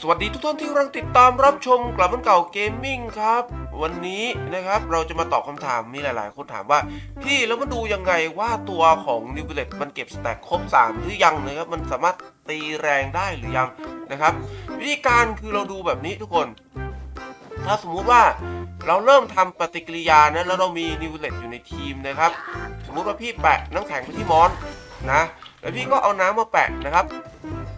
สวัสดีทุกท่านที่กำลังติดตามรับชมกลับมันเก่าเกมมิ่งครับ วันนี้นะครับเราจะมาตอบคำถามมีหลาย ๆ คนถามว่า พี่แล้วมาดูยังไงว่าตัวของนิวเบลตมันเก็บสแต็กครบ 3 หรือยังนะครับ มันสามารถตีแรงได้หรือยังนะครับ วิธีการคือเราดูแบบนี้ทุกคน ถ้าสมมุติว่าเราเริ่มทำปฏิกิริยานะแล้วเรามีนิวเบลตอยู่ในทีมนะครับ สมมุติว่าพี่แปะน้ำแข็งไปที่มอนนะแล้วพี่ก็เอาน้ำมาแปะนะครับ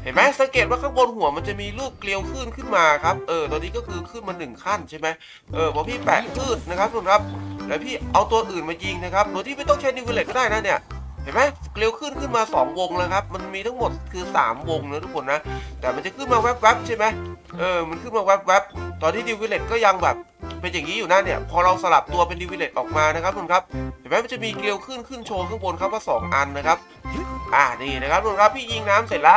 ห็นไหมสังเกตว่าข้างบนหัวมันจะมีรูปเกลียวขึ้นขึ้นมาครับเออตอนนี้ก็คือขึ้นมาหนึ่งขั้นใช่ไหมเออพอพี่แปะขึ้นนะครับทุกคนครับแล้วพี่เอาตัวอื่นมายิงนะครับโดยที่ไม่ต้องใช้นิวเวลเลตก็ได้นะเนี่ยเห็นไหมเกลียวขึ้นขึ้นมา 2 วงแล้วครับ มันมีทั้งหมดคือ 3 วงนะทุกคนนะ แต่มันจะขึ้นมาแวบๆใช่ไหมเออมันขึ้นมาแวบๆตอนที่นิวเวลเลตก็ยังแบบเป็นอย่างนี้อยู่นะเนี่ยพอเราสลับตัวเป็นนิวเวลเลตออกมานะครับทุกคนครับเห็นไหมมันจะมีเกลียวขึ้นขึ้นโชว์ข้างบนครับว่าสองอันนะครับอ่านี่นะครับทุกคนครับพี่ยิงน้ำเสร็จละ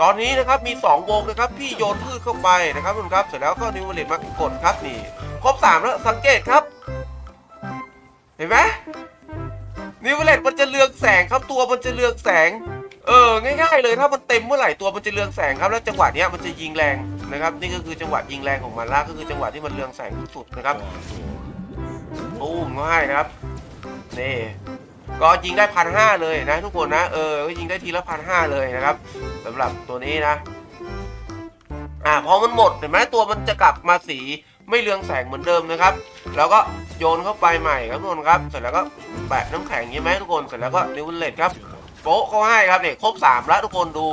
ตอนนี้นะครับมี 2 วงนะครับพี่โยนพืชเข้าไปนะครับทุกคนครับเสร็จแล้วก็นิวเลตมากดครับนี่ครบ3แล้วสังเกตครับ เห็นไหมนิวเลตมันจะเลืองแสงครับตัวมันจะเลืองแสง เออง่ายๆเลยถ้ามันเต็มเมื่อไหร่ตัวมันจะเลืองแสงครับแล้วจังหวะนี้มันจะยิงแรงนะครับ นี่ก็คือจังหวะยิงแรงของมันละก็คือจังหวะที่มันเลืองแสงสุดๆนะครับตูมง่ายนะครับนี่ ก็ยิงได้พันห้าเลยนะทุกคนนะเออก็ยิงได้ทีละพันห้าเลยนะครับสำหรับตัวนี้นะ อ่าพอมันหมดเห็นไหมตัวมันจะกลับมาสีไม่เรืองแสงเหมือนเดิมนะครับ แล้วก็โยนเข้าไปใหม่ครับทุกคนครับ เสร็จแล้วก็แปะน้ำแข็งใช่ไหมทุกคนเสร็จแล้วก็นิวเลตครับโป๊ะเขาให้ครับเนี่ยครบสามแล้วทุกคนดู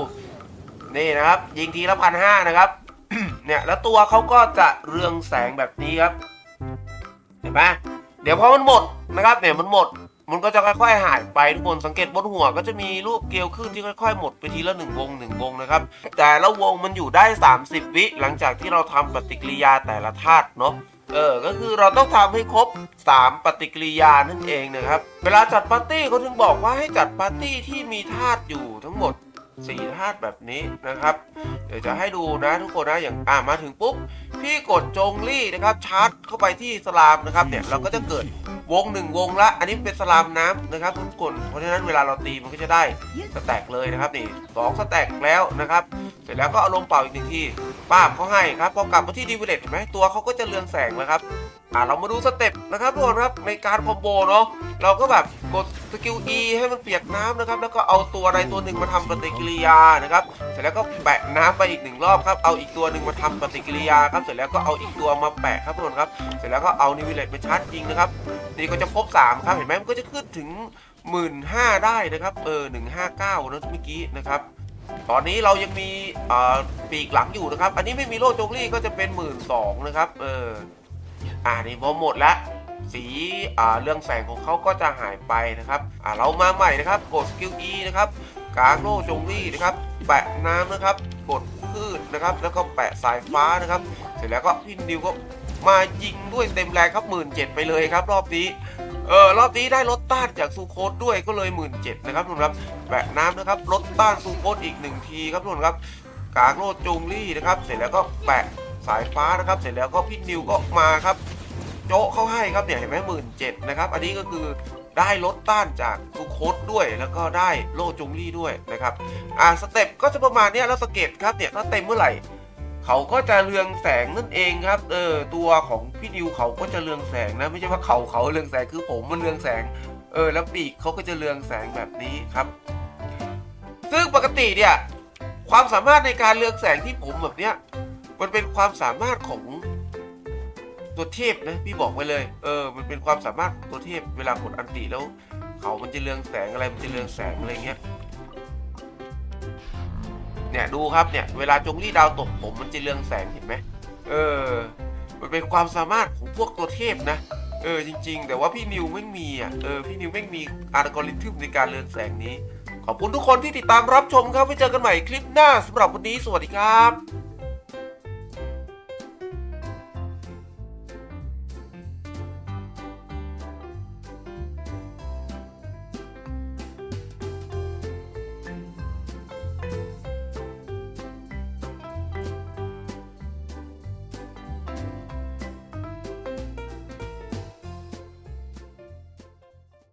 นี่นะครับ ยิงทีละพันห้านะครับเนี่ยแล้วตัวเขาก็จะเรืองแสงแบบนี้ครับ เห็นไหมเดี๋ยวพอมันหมดนะครับเนี่ยมันหมด มันก็จะค่อยๆหายไปทุกคนสังเกตบนหัวก็จะมีรูปเกลียวขึ้นที่ค่อย ๆ หมดไปทีละหนึ่งวงหนึ่งวงนะครับแต่ละวงมันอยู่ได้ 30 วิหลังจากที่เราทำปฏิกิริยาแต่ละธาตุเนาะเออ ก็คือเราต้องทำให้ครบ 3 ปฏิกิริยานั่นเองนะครับ เวลาจัดปาร์ตี้เขาถึงบอกว่าให้จัดปาร์ตี้ที่มีธาตุอยู่ทั้งหมด 4ธาตุแบบนี้นะครับ เดี๋ยวจะให้ดูนะทุกคนนะอย่างอ่ามาถึงปุ๊บ พี่กดจงลี่นะครับชาร์จเข้าไปที่สลามนะครับเนี่ยเราก็จะเกิดวงหนึ่งวงละ อันนี้เป็นสลามน้ำนะครับทุกคน เพราะฉะนั้นเวลาเราตีมันก็จะได้สแต็กเลยนะครับนี่สองสแต็กแล้วนะครับ เสร็จแล้วก็เอาลมเป่าอีกหนึ่งทีป้าบเขาให้ครับพอกลับมาที่ดีเวเลตเห็นไหมตัวเขาก็จะเรืองแสงแล้วครับ อ่าเรามาดูสเต็ปนะครับทุกคนครับในการคอมโบเนาะเราก็แบบกดสกิล E ให้มันเปียกน้ำนะครับ แล้วก็เอาตัวใดตัวหนึ่งมาทำปฏิกิริยานะครับ เสร็จแล้วก็แปะน้ำไปอีกหนึ่งรอบครับ เอาอีกตัวหนึ่งมาทำปฏิกิริยาครับ เสร็จแล้วก็เอาอีกตัวมาแปะครับทุกคนครับ เสร็จแล้วก็เอานิวเลตไปชาร์จยิงนะครับ นี่ก็จะครบ3ครับ เห็นไหมมันก็จะขึ้นถึง 1 5ื่นได้นะครับ เออ159นะเมื่อกี้นะครับ ตอนนี้เรายังมีอ่าปีกหลังอยู่นะครับ อันนี้ไม่มีโล่จงลี่ก็จะเป็น1 2ื่นนะครับ เออ อ่านี่พอหมดแล้วสีอ่าเรื่องแสงของเขาก็จะหายไปนะครับอ่าเรามาใหม่นะครับ กดสกิล E นะครับกางโล่จงลี่นะครับแปะน้ำนะครับกดพืชนะครับ แล้วก็แปะสายฟ้านะครับ เสร็จแล้วก็พี่นิวก็มายิงด้วยเต็มแรงครับหมื่นเจ็ดไปเลยครับ รอบนี้เออรอบนี้ได้ลดต้านจากซูโคสด้วยก็เลยหมื่นเจ็ดนะครับทุกคนครับแปะน้ำนะครับลดต้านซูโคสอีกหนึ่งทีครับทุกคนครับกางโล่จงลี่นะครับ เสร็จแล้วก็แปะ สายฟ้านะครับ เสร็จแล้วก็พี่นิวก็มาครับ โจ๊ะเข้าให้ครับเนี่ยเห็นไหมหมื่นเจ็ดนะครับ อันนี้ก็คือได้ลดต้านจากซูโคสด้วย แล้วก็ได้โล่จงลี่ด้วยนะครับอ่าสเต็ปก็จะประมาณนี้แล้วสเกตครับเนี่ยถ้าเต็มเมื่อไหร่เขาก็จะเรืองแสงนั่นเองครับ เออตัวของพี่นิวเขาก็จะเรืองแสงนะไม่ใช่ว่าเขาเขาเรืองแสงคือผมมันเรืองแสง เออแล้วปีกเขาก็จะเรืองแสงแบบนี้ครับ ซึ่งปกติเนี่ยความสามารถในการเรืองแสงที่ผมแบบเนี้ย มันเป็นความสามารถของตัวเทพนะพี่บอกไว้เลย เออ มันเป็นความสามารถของตัวเทพเวลากดอันติแล้ว เขามันจะเรืองแสงอะไรมันจะเรืองแสงอะไรเงี้ยเนี่ยดูครับเนี่ยเวลาจงลี่ดาวตกผมมันจะเรืองแสงเห็นไหมเออ มันเป็นความสามารถของพวกตัวเทพนะ เออจริง ๆ แต่ว่าพี่นิวไม่มีอะเออพี่นิวไม่มีอัลกอริทึมในการเรืองแสงนี้ ขอบคุณทุกคนที่ติดตามรับชมครับไว้เจอกันใหม่คลิปหน้าสำหรับวันนี้สวัสดีครับ